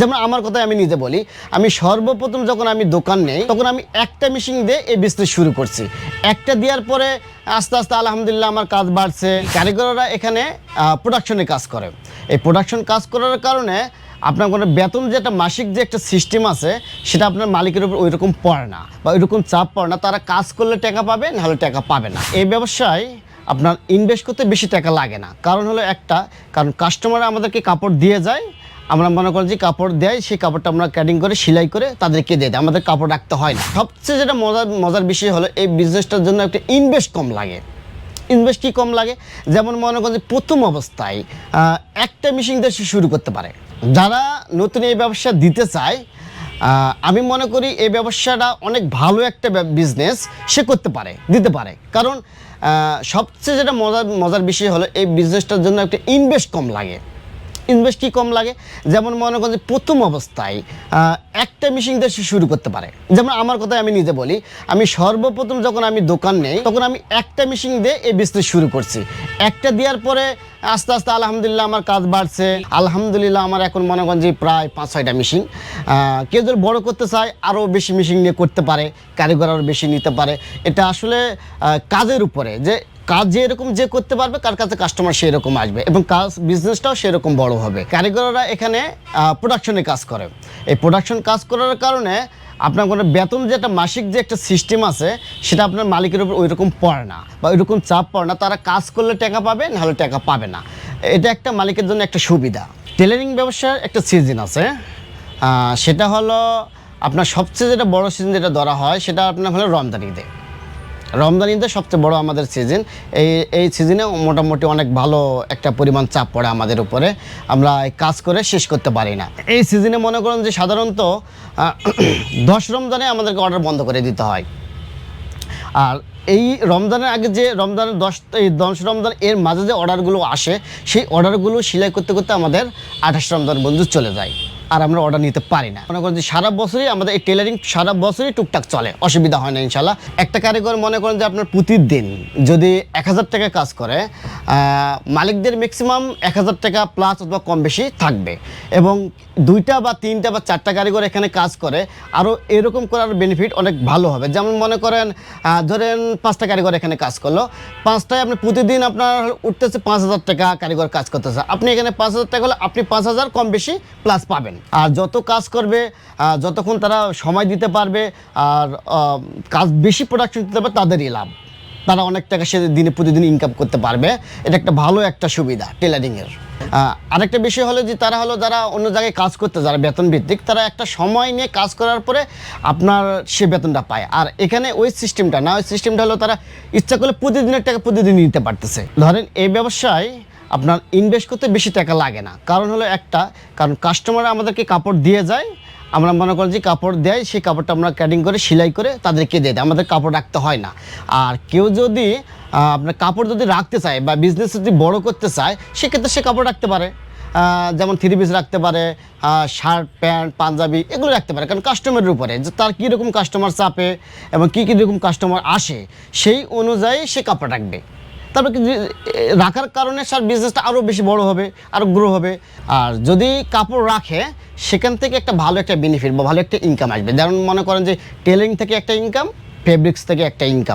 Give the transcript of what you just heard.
যেমন আমার কথাই আমি নিজে বলি, আমি সর্বপ্রথম যখন আমি দোকান নেই, তখন আমি একটা মেশিন দিয়ে এই বিজনেস শুরু করছি। একটা দেওয়ার পরে আস্তে আস্তে আলহামদুলিল্লাহ আমার কাজ বাড়ছে। কারিগররা এখানে প্রোডাকশনে কাজ করে। এই প্রোডাকশন কাজ করার কারণে আপনার কোনো বেতন যে একটা মাসিক যে একটা সিস্টেম আছে, সেটা আপনার মালিকের উপর ওই রকম পড়ে না বা ওই রকম চাপ পড়ে না। তারা কাজ করলে টাকা পাবে নাহলে টাকা পাবে না। এই ব্যবসায় আপনার ইনভেস্ট করতে বেশি টাকা লাগে না। কারণ হলো একটা, কারণ কাস্টমার আমাদেরকে কাপড় দিয়ে যায় আমরা মনে করি যে কাপড় দেয়, সেই কাপড়টা আমরা কাটিং করে, সেলাই করে তাদেরকে দিয়ে দেয়। আমাদের কাপড় রাখতে হয় না। সবচেয়ে যেটা মজার মজার বিষয় হলো এই বিজনেসটার জন্য একটা ইনভেস্ট কম লাগে। ইনভেস্ট কি কম লাগে? যেমন মনে করেন যে প্রথম অবস্থায় একটা মেশিন দিয়ে শুরু করতে পারে। যারা নতুন এই ব্যবসা দিতে চায় আমি মনে করি এই ব্যবসাটা অনেক ভালো একটা বিজনেস সে করতে পারে, দিতে পারে। কারণ সবচেয়ে যেটা মজার মজার বিষয় হলো এই বিজনেসটার জন্য একটা ইনভেস্ট কম লাগে। ইনভেস্ট কি কম লাগে? যেমন মনে করেন যে প্রথম অবস্থায় একটা মেশিন দিয়ে শুরু করতে পারে। যেমন আমার কথাই আমি নিজে বলি, আমি সর্বপ্রথম যখন আমি দোকান নেই, তখন আমি একটা মেশিন দিয়ে এই বিজনেস শুরু করছি। একটা দেওয়ার পরে আস্তে আস্তে আলহামদুলিল্লাহ আমার কাজ বাড়ছে। আলহামদুলিল্লাহ আমার এখন মনে করেন যে প্রায় পাঁচ, ছয়টা মেশিন কেউ যদি বড় করতে চায় আরও বেশি মেশিন নিয়ে করতে পারে, কারিগর আরও বেশি নিতে পারে। এটা আসলে কাজের উপরে যে কাজ যে এরকম যে করতে পারবে, কার কাছে কাস্টমার সেই রকম আসবে এবং কাজ বিজনেসটাও সেরকম বড় হবে। কারিগররা এখানে প্রোডাকশনে কাজ করে। এই প্রোডাকশন কাজ করার কারণে আপনার কোনো বেতন যে একটা মাসিক যে একটা সিস্টেম আছে, সেটা আপনার মালিকের উপর ওই রকম পড়ে না বা ওই রকম চাপ পড়ে না। তারা কাজ করলে টাকা পাবে, নাহলে টাকা পাবে না। এটা একটা মালিকের জন্য একটা সুবিধা। টেলারিং ব্যবসার একটা সিজন আছে। সেটা হলো আপনার সবচেয়ে যেটা বড় সিজন যেটা ধরা হয়, সেটা আপনার হলো রমজান রমজান সবচেয়ে বড় আমাদের সিজন এই এই সিজনে মোটামুটি অনেক ভালো একটা পরিমাণ চাপ পড়ে আমাদের উপরে। আমরা কাজ করে শেষ করতে পারি না। এই সিজনে মনে করেন যে সাধারণত দশ রমজানে আমাদেরকে অর্ডার বন্ধ করে দিতে হয়। আর এই রমজানের আগে যে রমজানের দশ, এই দশ রমজান এর মাঝে যে অর্ডারগুলো আসে, সেই অর্ডারগুলো সেলাই করতে করতে আমাদের আঠাশ রমজান বন্ধু চলে যায়। আর আমরা অর্ডার নিতে পারি না। মনে করেন যে সারা বছরই আমাদের এই টেলারিং সারা বছরই টুকটাক চলে, অসুবিধা হয় না ইনশাল্লাহ। একটা কারিগর মনে করেন যে আপনার প্রতিদিন যদি এক হাজার টাকা কাজ করে মালিকদের ম্যাক্সিমাম এক হাজার টাকা প্লাস অথবা কম বেশি থাকবে। এবং দুইটা বা তিনটা বা চারটা কারিগর এখানে কাজ করে আরও এরকম করার বেনিফিট অনেক ভালো হবে। যেমন মনে করেন ধরেন পাঁচটা কারিগর এখানে কাজ করল, পাঁচটায় আপনি প্রতিদিন আপনার উঠতেছে পাঁচ হাজার টাকা কারিগর কাজ করতেছে। আপনি এখানে পাঁচ হাজার টাকা হলে আপনি পাঁচ হাজার কম বেশি প্লাস পাবেন। আর যত কাজ করবে যতক্ষণ তারা সময় দিতে পারবে আর কাজ বেশি প্রোডাকশন দিতে পারবে, তাদেরই লাভ। তারা অনেক টাকা সে দিনে প্রতিদিন ইনকাম করতে পারবে। এটা একটা ভালো একটা সুবিধা টেলারিংয়ের আরেকটা বিষয় হলো যে, তারা হলো যারা অন্য জায়গায় কাজ করতে, যারা বেতন ভিত্তিক তারা একটা সময় নিয়ে কাজ করার পরে আপনার সে বেতনটা পায়। আর এখানে ওই সিস্টেমটা না, ওই সিস্টেমটা হলো তারা ইচ্ছা করলে প্রতিদিনের টাকা প্রতিদিন নিতে পারতেছে। ধরেন এই ব্যবসায় আপনার ইনভেস্ট করতে বেশি টাকা লাগে না। কারণ হলো একটা, কারণ কাস্টমার আমাদেরকে কাপড় দিয়ে যায়, আমরা মনে করি যে কাপড় দেয়, সেই কাপড়টা আমরা কাটিং করে, সেলাই করে তাদেরকে দিয়ে দেয়, আমাদের কাপড় রাখতে হয় না। আর কেউ যদি আপনার কাপড় যদি রাখতে চায় বা বিজনেস যদি বড় করতে চায়, সেক্ষেত্রে সে কাপড় রাখতে পারে। যেমন থ্রি পিস রাখতে পারে শার্ট প্যান্ট পাঞ্জাবি, এগুলো রাখতে পারে। কারণ কাস্টমারের উপরে যে তার কীরকম কাস্টমার চাপে এবং কী কী রকম কাস্টমার আসে, সেই অনুযায়ী সে কাপড় রাখবে। এ, রাখার কারণে স্যার বিজনেসটা আরও বেশি বড় হবে আরও গ্রো হবে। আর যদি কাপড় রাখে সেখান থেকে একটা ভালো একটা বেনিফিট বা ভালো একটা ইনকাম আসবে। যেমন মনে করেন যে টেলিং থেকে একটা ইনকাম ফেব্রিক্স থেকে একটা ইনকাম